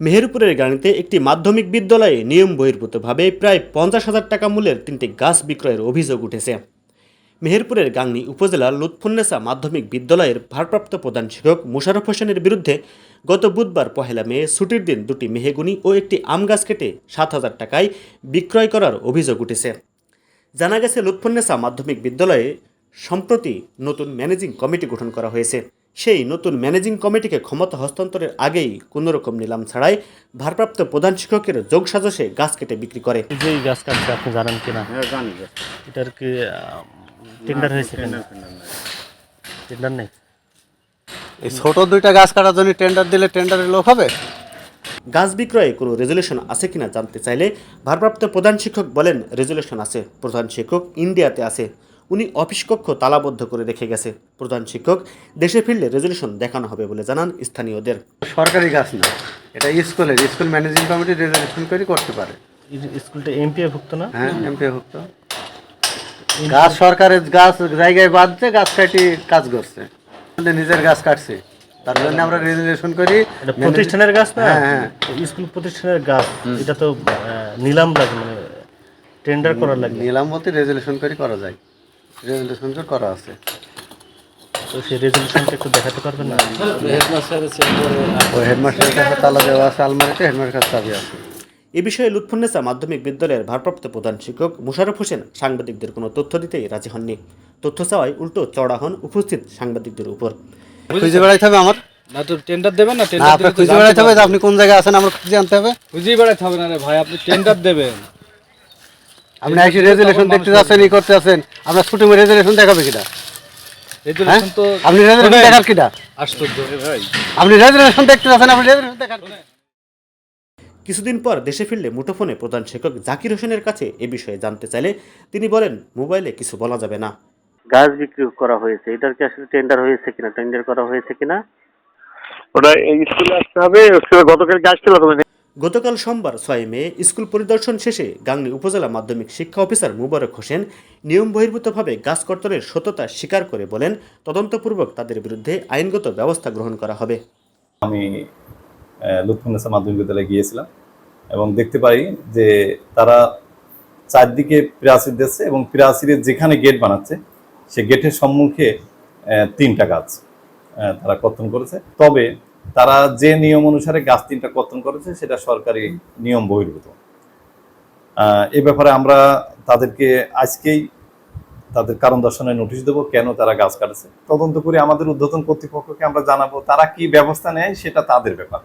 মেহেরপুরের গাড়িতে একটি মাধ্যমিক বিদ্যালয়ে নিয়ম বহির্ভূতভাবে প্রায় পঞ্চাশ হাজার টাকা মূল্যের তিনটি গাছ বিক্রয়ের অভিযোগ উঠেছে। মেহেরপুরের গাংনী উপজেলার লুৎফুন্নেসা মাধ্যমিক বিদ্যালয়ের ভারপ্রাপ্ত প্রধান শিক্ষক মোশাররফ হোসেনের বিরুদ্ধে গত বুধবার পহেলা মে ছুটির দিন দুটি মেহেগুনি ও একটি আম গাছ কেটে সাত হাজার টাকায় বিক্রয় করার অভিযোগ উঠেছে। জানা গেছে লুৎফুন্নেসা মাধ্যমিক বিদ্যালয়ে সম্প্রতি নতুন ম্যানেজিং কমিটি গঠন করা হয়েছে। সেই নতুন ম্যানেজিং কমিটিকে ক্ষমতা হস্তান্তরের আগেই কোনোরকম নিলাম ছাড়াই ভারপ্রাপ্ত প্রধান শিক্ষকের যোগ সাজসে গাছ কেটে বিক্রি করে। এই যে গাছ কাটছে আপনি জানেন কিনা হ্যাঁ জানি এটার কি টেন্ডার হয়েছে টেন্ডার নেই। এই ছোট দুইটা গাছ কাটার জন্য টেন্ডার দিলে টেন্ডারের লোক হবে? গাছ বিক্রয়ে কোনো রেজুলেশন আছে কিনা জানতে চাইলে ভারপ্রাপ্ত প্রধান শিক্ষক বলেন রেজুলেশন আছে। প্রধান শিক্ষক ইন্ডিয়াতে আছে। উনি অফিস কক্ষ তালাবদ্ধ করে রেখে গেছে। প্রধান শিক্ষক দেশে ফিরলে রেজুলেশন দেখানো হবে বলে জানান স্থানীয়দের। সরকারি গাছ না। এটা স্কুলের স্কুল ম্যানেজিং কমিটি রেজুলেশন করে করতে পারে। স্কুলটা এমপিএ ভুক্ত না? হ্যাঁ এমপি ভুক্ত। গাছ সরকারের গাছ জায়গায় বাঁধছে গাছ কাটি কাজ করছে। নিজের গাছ কাটছে তার জন্য আমরা রেজুলেশন করি। প্রতিষ্ঠানের গাছ না? হ্যাঁ, হ্যাঁ। স্কুল প্রতিষ্ঠানের গাছ এটা তো নিলাম লাগে মানে টেন্ডার করার লাগে। নিলাম বলতে রেজুলেশন করে করা যায়। করা আছে। তো সেই রেজলিউশনটা একটু দেখাতে পারবেন না? ওই হেডমাস্টারের কাছে তালা দেওয়া আছে আলমারিতে হেডমাস্টারের কাছে চাবি আছে। এ বিষয়ে লুৎফুন্নেসা মাধ্যমিক বিদ্যালয়ের ভারপ্রাপ্ত প্রধান শিক্ষক মুশারফ হোসেন সাংবাদিকদের কোনো তথ্য দিতেই রাজি হননি। তথ্য চাওয়ায় উল্টো চড়া হন উপস্থিত সাংবাদিকদের উপর। খুঁজে বেড়াইতে হবে আমার। না তো টেন্ডার দেবেন না টেন্ডার খুঁজে বেড়াইতে হবে আপনি কোন জায়গায় আছেন আমরা খুঁজে আনতে হবে। খুঁজেই বেড়াতে হবে না রে ভাই আপনি টেন্ডার দেবেন। আপনি এসে রেজুলেশন দেখতে যাচ্ছেন ই করতে যাচ্ছেন আপনার ছুটি রেজুলেশন দেখাবে কিনা? হ্যাঁ? রেজুলেশন তো আপনি রেজুলেশন দেখার কিনা? আশ্চর্য। রে ভাই। আপনি রেজুলেশন দেখতে যাচ্ছেন আপনি রেজুলেশন দেখার কিছুদিন পর দেশে ফিরলে মুঠোফোনে প্রধান শিক্ষক জাকির হোসেনের কাছে এ বিষয়ে জানতে চাইলে তিনি বলেন মোবাইলে কিছু বলা যাবে না। গাছ বিক্রি করা হয়েছে এটার কি আসলে টেন্ডার হয়েছে কিনা টেন্ডার করা হয়েছে কিনা? ওটা এই স্কুলে আসতে হবে গতকাল গাছ ছিল তুমি গতকাল সোমবার ছয় মে স্কুল পরিদর্শন শেষে গাংনী উপজেলা মাধ্যমিক শিক্ষা অফিসার মুবারক হোসেন নিয়ম বহির্ভূতভাবে গাছ কর্তনের সত্যতা স্বীকার করে বলেন, তদন্তপূর্বক তাদের বিরুদ্ধে আইনগত ব্যবস্থা গ্রহণ করা হবে। আমি লুৎফুন্নেসা মাধ্যমিক বিদ্যালয়ে গিয়েছিলাম এবং দেখতে পাই যে তারা চারদিকে প্রাচীর দিচ্ছে এবং প্রাচীরের যেখানে গেট বানাচ্ছে, সে গেটের সম্মুখে তিনটা গাছ তারা কর্তন করেছে। তবে তারা যে নিয়ম অনুসারে গাছ তিনটা কর্তন করেছে, সেটা সরকারি নিয়ম বহির্ভূত। এ ব্যাপারে আমরা তাদেরকে আজকেই তাদের কারণ দর্শনের নোটিশ দেবো কেন তারা গাছ কাটছে। তদন্ত করে আমাদের উদ্বোধন কর্তৃপক্ষকে আমরা জানাব তারা কি ব্যবস্থা নেয়, সেটা তাদের ব্যাপার।